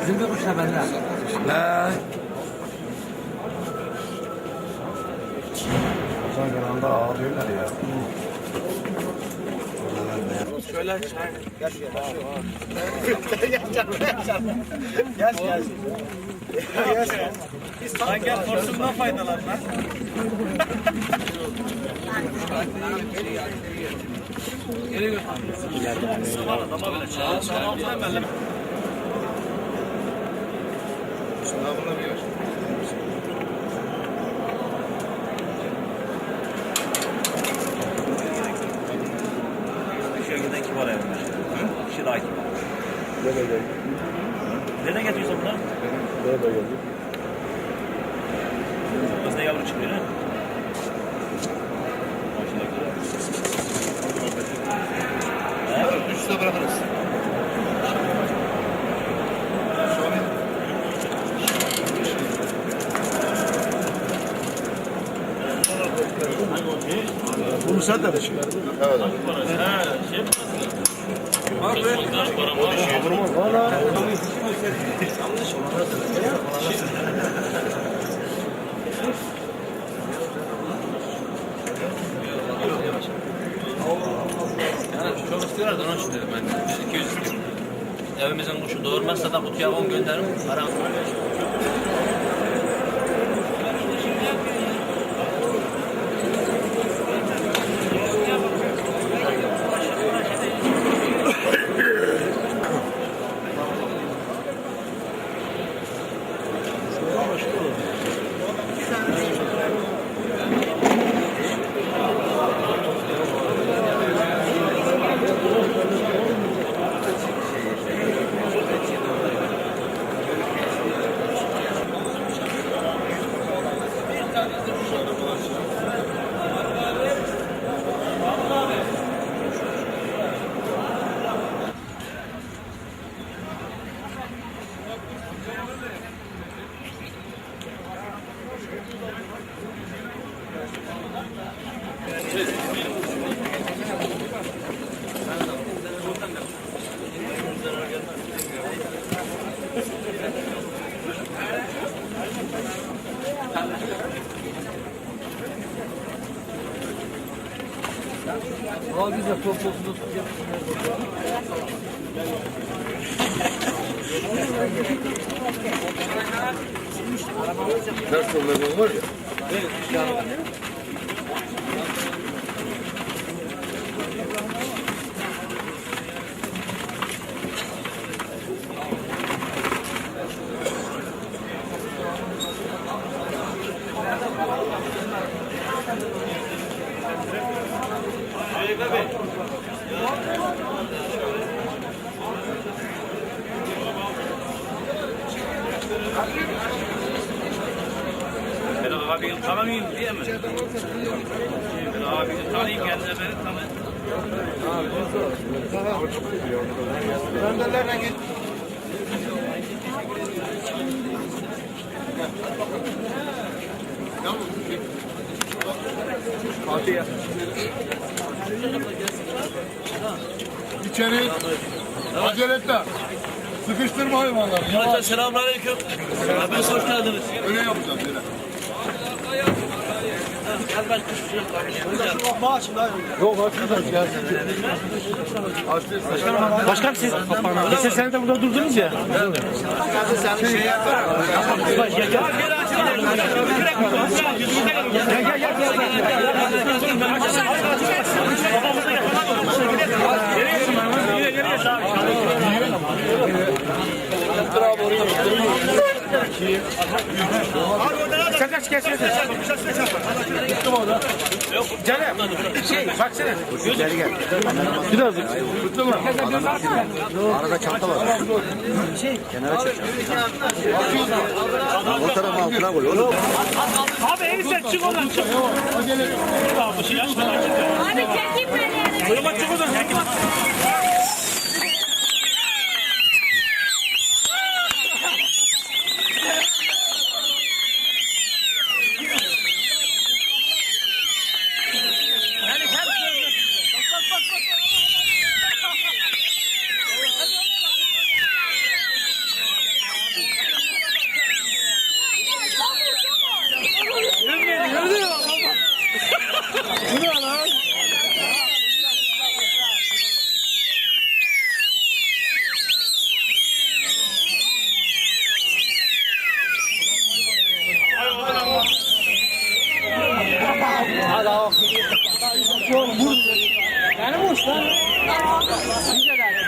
Bizim bir kuşla bende. Ne? Sanki anda ağlıyorlar ya. Şöyle çay. Gel gel. Gel gel. Gel gel. Gel. Sen gel porsundan faydalan lan. Geri götür. Sınavına bir Şöyle giden kibar evler. Kişi daha kibar. Nereden getiriyorsun bunları? Nereye geldi? Sen de düşün. Evet. Valla. Yani çok istiyorlar da onun için dedim ben. Biz 200 istiyorum. Evimizin kuşu doğurmazsa da kutuya 10 gönderirim. Param. Al güzel top top top. Ters yollarından var ya. Ben abi tanımayayım diye mi? Ben abi tanıyayım kendine beni tanı. Bendelerine git. Hadi ya. İçeri. Acele etme. Sıkıştırma hayvanları. Arkadaşlar selamünaleyküm. Hepiniz hoş geldiniz. Öyle yapacağım. Öyle. Gel ben kuş yok. Başkan siz geçen sene de burada durdunuz ya. Sen şey yapar. Sen kaç? Canım. Şey baksana. Geri gel. Biraz. Arada çanta var. Şey. Kenara çek. O tarafa altına koy oğlum. Abi enişte çık oradan çık. Abi çekeyim beni. Kıyıma çık oradan.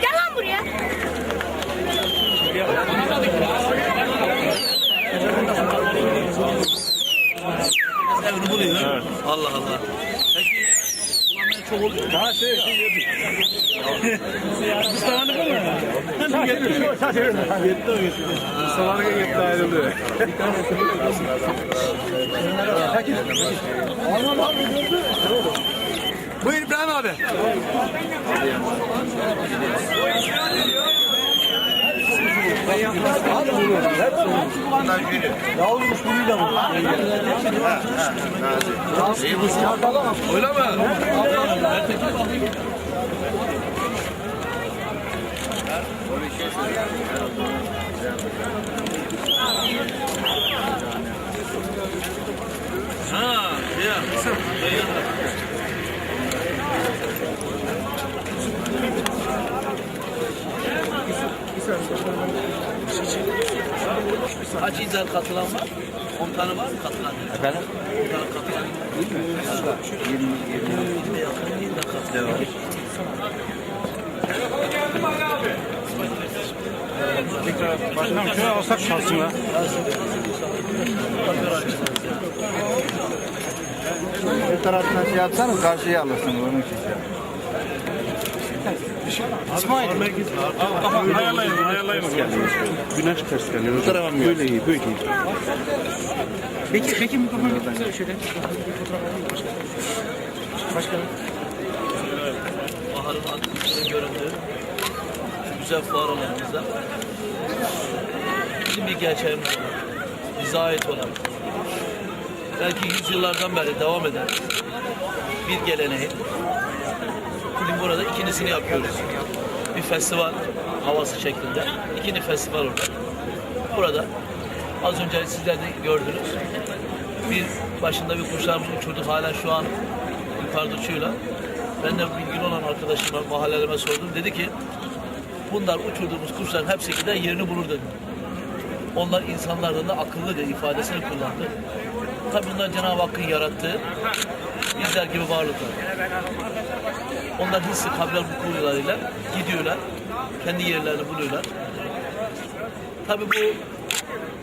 Gel lan buraya. Evini buluyor. Allah Allah. Peki bulanmaya çok oluyor mu? Ha şey şey yedik. Mustafa'nın bu mu? Yetti. O yetti. Mustafa'nın yetti ayrıldı. Buyur İbrahim abi. Ha. Şey katılan var? 10 tane var mı katılan? Efendim? 10 tane katılan. 20 20 yakın değil de katılan. Başkanım şöyle alsak şansın ha. Bir taraftan şey yapsana karşıya alırsın onun için. Ayarlayın, ayarlayın. Güneş ters geliyor. Bu tarafa mı? Böyle iyi, böyle iyi. Peki, peki mikrofonu getirsene şöyle. Başkanım. Baharın aktivitenin göründüğü güzel fuar alanımızda bizim gerçeğimiz var. Bize ait olan belki yüzyıllardan beri devam eden bir geleneğin bugün burada ikincisini yapıyoruz. Bir festival havası şeklinde. İkinci festival orada. Burada az önce sizler de gördünüz. Bir başında bir kuşlarımız uçurduk hala şu an yukarıda uçuyorlar. Ben de bilgili olan arkadaşıma, mahallelerime sordum. Dedi ki bunlar uçurduğumuz kuşların hepsi gider yerini bulur dedi. Onlar insanlardan da akıllı dedi ifadesini kullandı. Tabi bunlar Cenab-ı Hakk'ın yarattığı bizler gibi varlıklar. Onlar hissi kabilal vukularıyla gidiyorlar. Kendi yerlerini buluyorlar. Tabi bu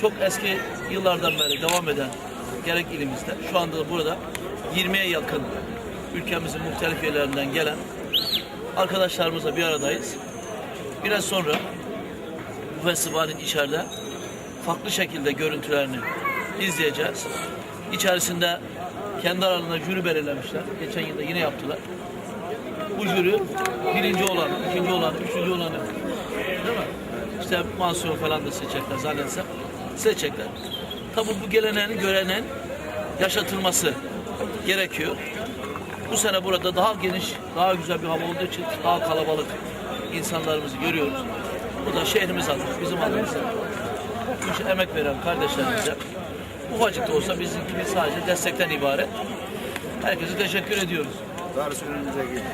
çok eski yıllardan beri devam eden gerek ilimizde şu anda da burada 20'ye yakın ülkemizin muhtelif yerlerinden gelen arkadaşlarımızla bir aradayız. Biraz sonra bu festivalin içeride farklı şekilde görüntülerini izleyeceğiz. İçerisinde kendi aralarında jüri belirlemişler. Geçen yılda yine yaptılar. Bu jüri birinci olan, ikinci olan, üçüncü olanı değil mi? İşte mansiyon falan da seçecekler zannetsem. Seçecekler. Tabi bu geleneğin, göreneğin yaşatılması gerekiyor. Bu sene burada daha geniş, daha güzel bir hava olduğu için daha kalabalık insanlarımızı görüyoruz. Bu da şehrimiz adına, bizim adımıza. Bu işe emek veren kardeşlerimize ufacık da olsa bizimki sadece destekten ibaret. Herkese teşekkür ediyoruz. Darısı önümüze geliyor.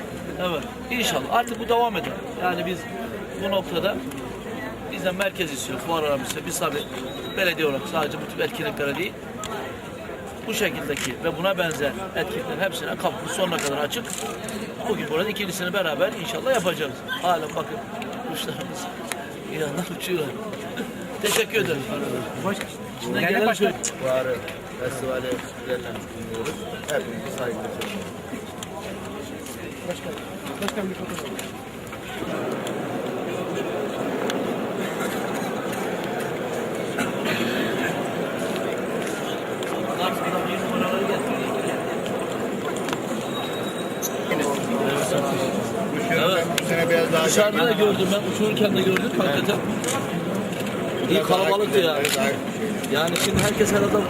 Evet. İnşallah. Artık bu devam eder. Yani biz bu noktada bizden merkez istiyoruz. Fuar aramızda biz tabii belediye olarak sadece bu tip etkinliklere değil bu şekildeki ve buna benzer etkinliklerin hepsine kapımız sonuna kadar açık. Bugün burada ikincisini beraber inşallah yapacağız. Halen bakın kuşlarımız bir yandan uçuyorlar. Teşekkür ederim. Şimdi gelen şöyle. Fuarı, festivali düzenlemiş bulunuyoruz. Hepinizi saygıyla selamlıyorum. Adam sana bir getiriyor. Evet. Dışarıda da gördüm ben uçururken de gördüm hakikaten. İyi kalabalıktı yani. Yani şimdi herkes her adam